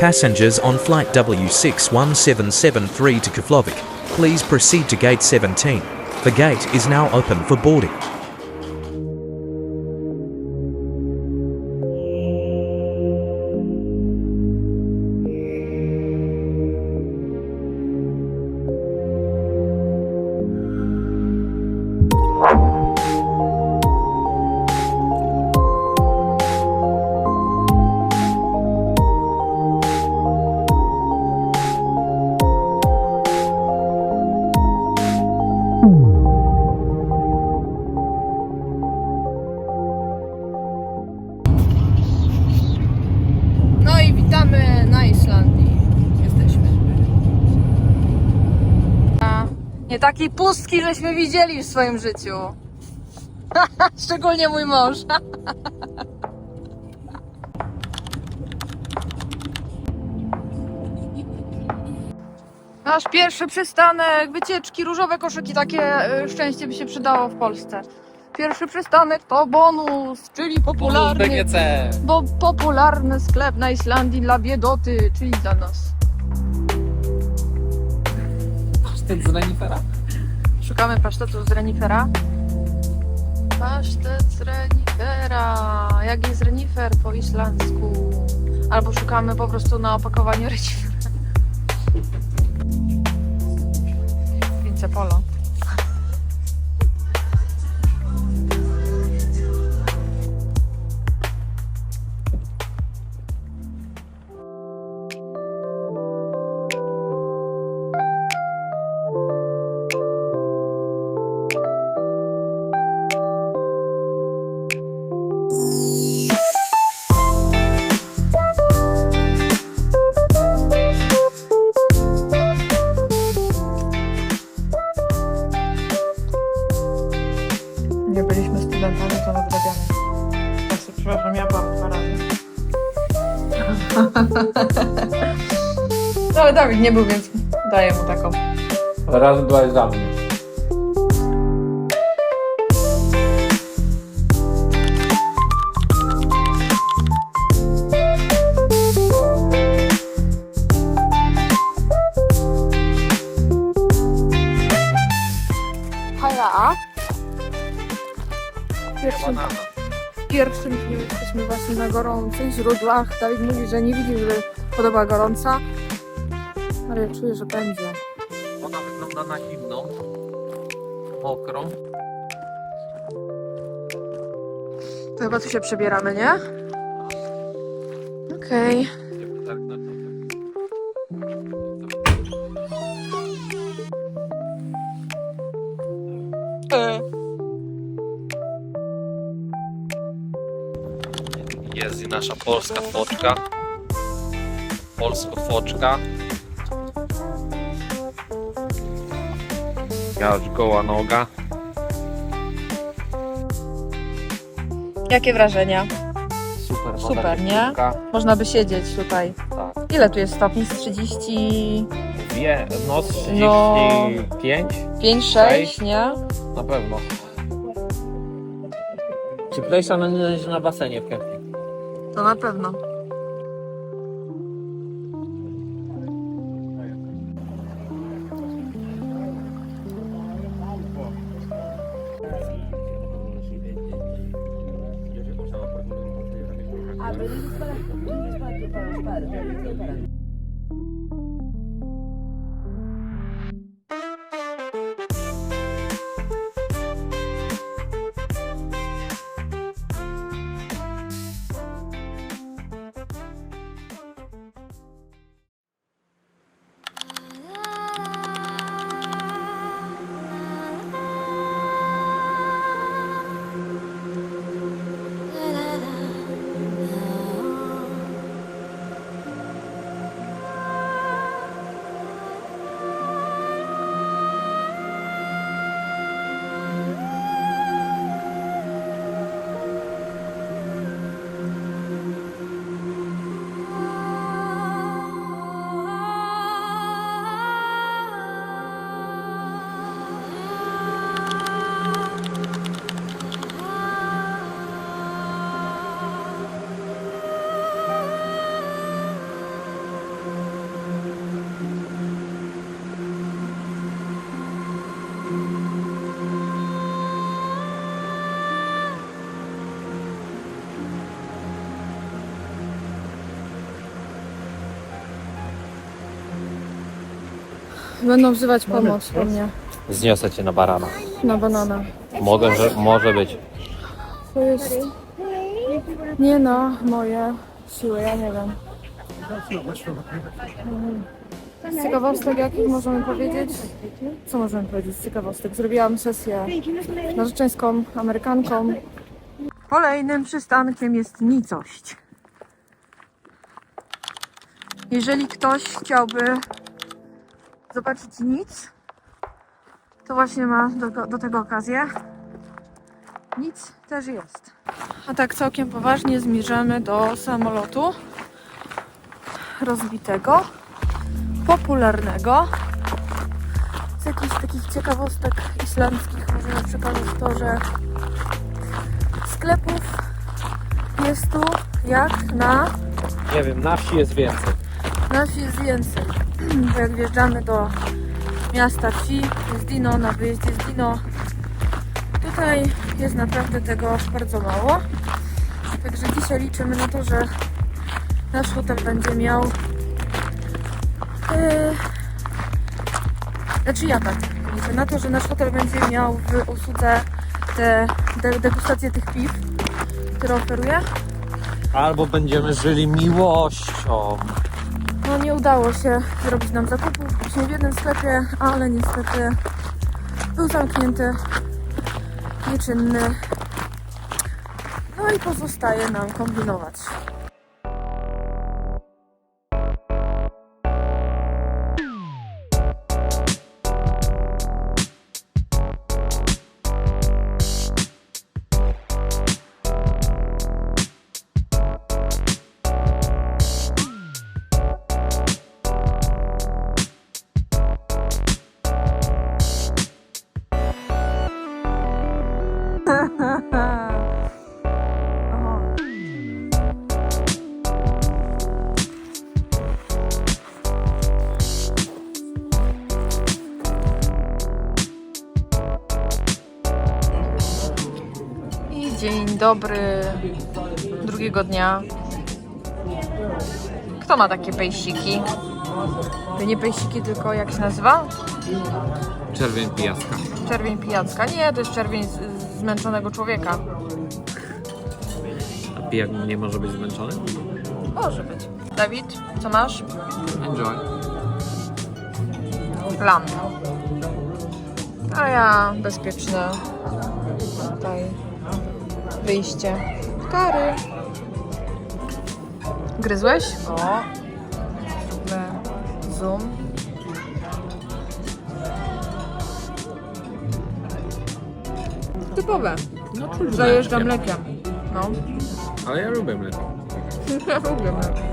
Passengers on flight W61773 to Keflavik, please proceed to gate 17. The gate is now open for boarding. Takiej pustki, żeśmy widzieli w swoim życiu. Szczególnie mój mąż. Nasz pierwszy przystanek, wycieczki, różowe koszyki, takie y, szczęście by się przydało w Polsce. Pierwszy przystanek to bonus, czyli popularny, BGC. bo popularny sklep na Islandii dla biedoty, czyli dla nas. Pasztet z renifera? Szukamy pasztetu z renifera. Pasztet z renifera. Jak jest renifer po islandzku? Albo szukamy po prostu na opakowaniu renifera. Vince Polo. No ale Dawid nie był, więc daję mu taką. Raz byłaś za mnie. Gorących źródłach. Dawid mówi, że nie widzi, że podoba gorąca. Ale ja czuję, że będzie. Ona wygląda na zimną. Mokrą. To chyba tu się przebieramy, nie? Okej. Tak, tak, nasza polska foczka. Polsko foczka. Ja już goła noga. Jakie wrażenia? Super, woda Super, nie? cieplutka. Można by siedzieć tutaj. Tak. Ile tu jest stopni? Z 35, Wie, no 35 No. 6, nie? na pewno. Cieplejsza na, niż na basenie w kempie. to na pewno. Ah, pero dices para, para, para. Będą wzywać pomoc po mnie Zniosę cię na barana. na banana. Mogę, że może być. To jest nie na moje siły, ja nie wiem. Z ciekawostek jakich możemy powiedzieć? Co możemy powiedzieć z ciekawostek? Zrobiłam sesję narzeczeńską, amerykanką. Kolejnym przystankiem jest nicość. Jeżeli ktoś chciałby zobaczyć nic, to właśnie ma do, do tego okazję. Nic też jest. A tak całkiem poważnie zmierzamy do samolotu rozbitego, popularnego. Z jakichś takich ciekawostek islandzkich możemy przekazać to, że sklepów jest tu jak na Nie wiem, na wsi jest więcej. na wsi jest więcej. Jak wjeżdżamy do miasta wsi, jest Dino, na wyjeździe jest Dino. Tutaj jest naprawdę tego bardzo mało. Także dzisiaj liczymy na to, że nasz hotel będzie miał. Yy, znaczy ja tak liczę na to, że nasz hotel będzie miał w usłudze te de, tych piw, które oferuje. Albo będziemy żyli miłością. No nie udało się zrobić nam zakupów właśnie w jednym sklepie, ale niestety był zamknięty, nieczynny. No i pozostaje nam kombinować. Dobry drugiego dnia. Kto ma takie pejsiki? To nie pejsiki, tylko jak się nazywa? Czerwień pijaska. Czerwień pijacka. Nie, to jest czerwień z- zmęczonego człowieka. A pijak nie może być zmęczony? Może być. Dawid, co masz? Enjoy. Plan. A ja bezpieczne tutaj wyjście. Kary. Gryzłeś? O. Zróbmy zoom. Typowe. No czuć Zajeżdża mleczkiem. mlekiem. No. Ale ja lubię mleko. Ja lubię mleko.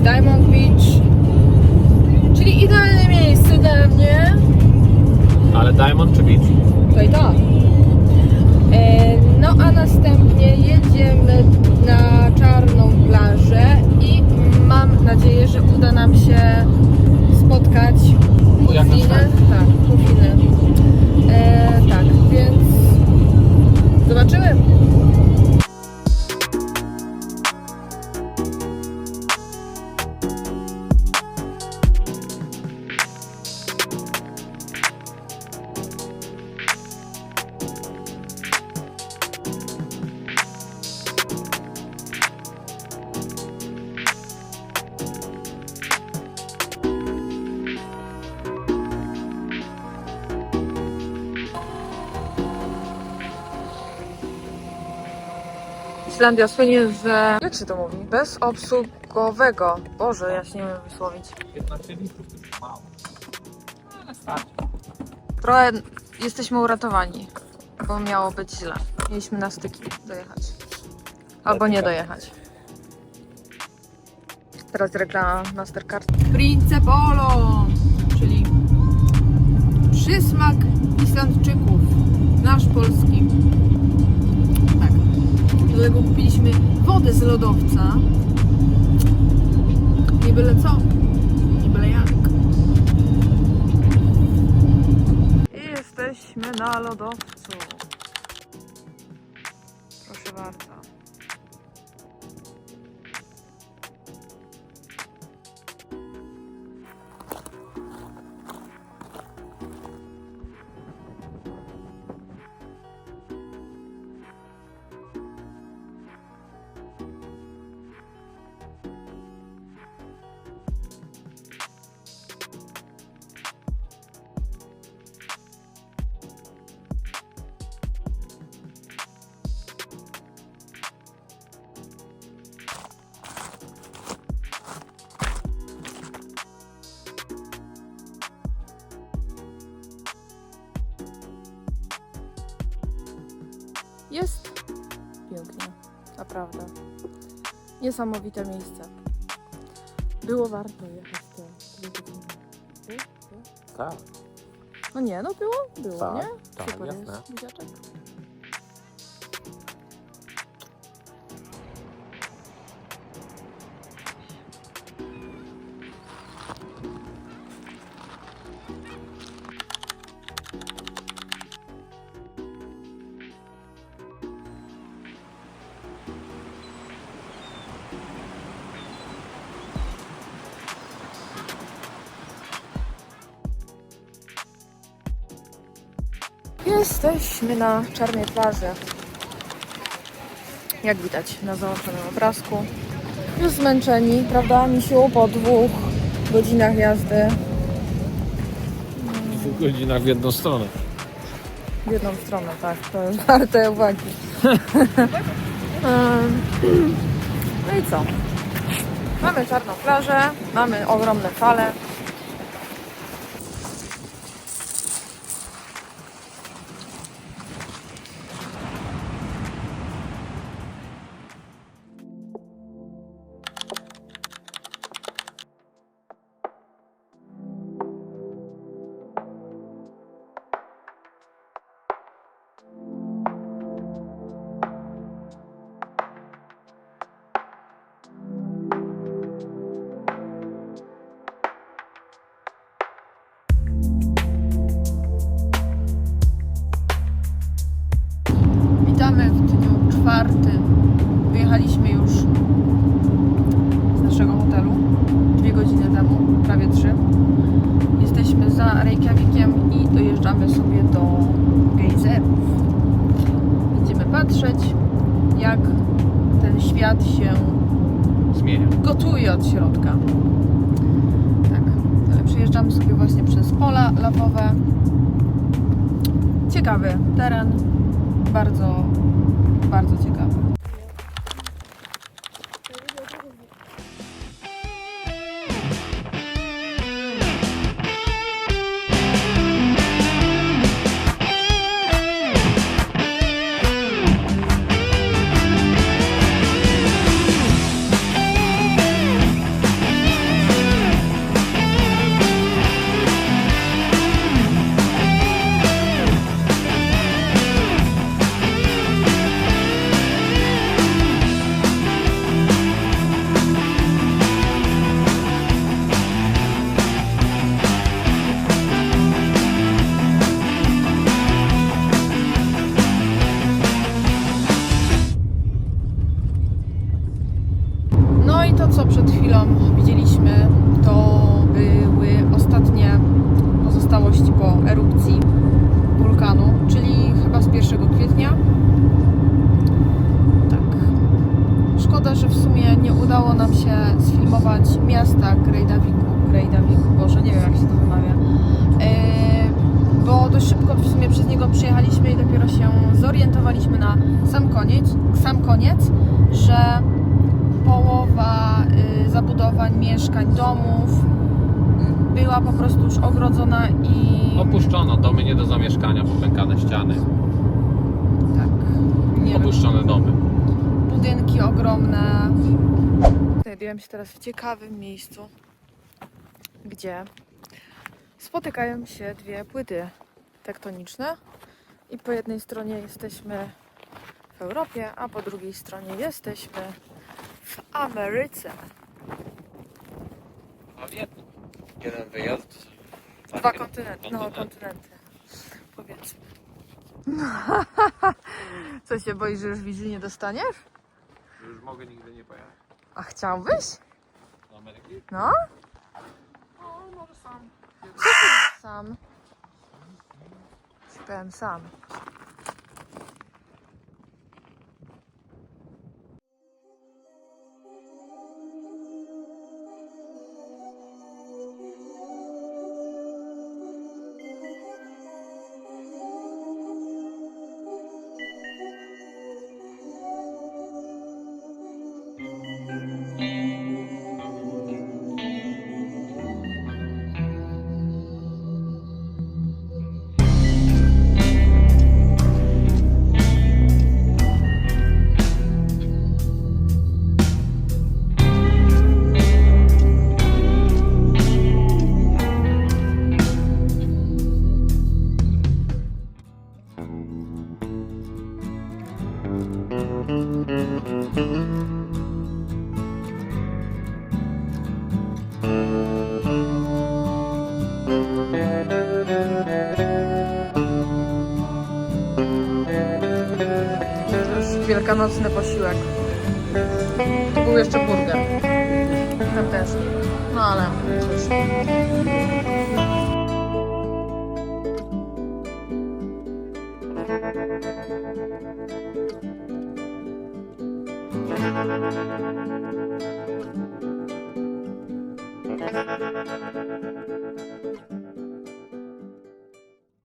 Zwiedzić Diamond Beach, czyli idealne miejsce dla mnie. Ale Diamond czy Beach? To i to. E, no a następnie jedziemy na czarną plażę i mam nadzieję, że uda nam się spotkać szlaku. Tak, pufiny. E, tak, więc zobaczymy. Islandia słynie z... Jak się to mówi? Bezobsługowego. Boże, ja się nie umiem wysłowić. 15 litrów to już mało. Ale. Trochę jesteśmy uratowani, bo miało być źle. Mieliśmy na styki dojechać. Albo nie dojechać. Teraz reklama Mastercard. Principolo, czyli przysmak Islandczyków. Nasz polski. Do tego kupiliśmy wodę z lodowca. Nie byle co, nie byle jak. I jesteśmy na lodowcu. Proszę bardzo. Naprawdę. Niesamowite miejsce. Było warto jechać te? Tak. No nie, no było, było, Tak, nie? tak, Super jasne. jest, buziaczek. Jesteśmy na czarnej plaży. Jak widać na załączonym obrazku. Już zmęczeni, prawda, misiu? Po dwóch godzinach jazdy W dwóch godzinach w jedną stronę. w jedną stronę, tak, to jest warte uwagi. No i co? Mamy czarną plażę, mamy ogromne fale. you ten świat się Zmienia. gotuje od środka. Tak. Przejeżdżamy sobie właśnie przez pola lawowe. Ciekawy teren. Bardzo, bardzo ciekawy. Pozostałości po erupcji wulkanu, czyli chyba z 1 kwietnia. Tak. Szkoda, że w sumie nie udało nam się sfilmować miasta Grejdawiku. Grejdawiku, Boże, nie wiem jak się to wymawia. E, bo dość szybko w sumie przez niego przyjechaliśmy i dopiero się zorientowaliśmy na sam koniec, sam koniec że połowa y, zabudowań, mieszkań, domów była po prostu już ogrodzona i Opuszczono domy nie do zamieszkania, popękane ściany. tak, nie wiem, Opuszczone domy. budynki ogromne. Znajduję się teraz w ciekawym miejscu, gdzie spotykają się dwie płyty tektoniczne i po jednej stronie jesteśmy w Europie, a po drugiej stronie jesteśmy w Ameryce. A w jednym. Jeden wyjazd. Dwa kontynenty, no kontynenty, powiedzmy. Co się boisz, że już wizy nie dostaniesz? Już mogę nigdy nie pojechać. A chciałbyś? Do Ameryki? No? O, może sam. Sam. Śpiałem sam. Wielkanocny posiłek. Tu był jeszcze burger. Tam też. No ale cóż.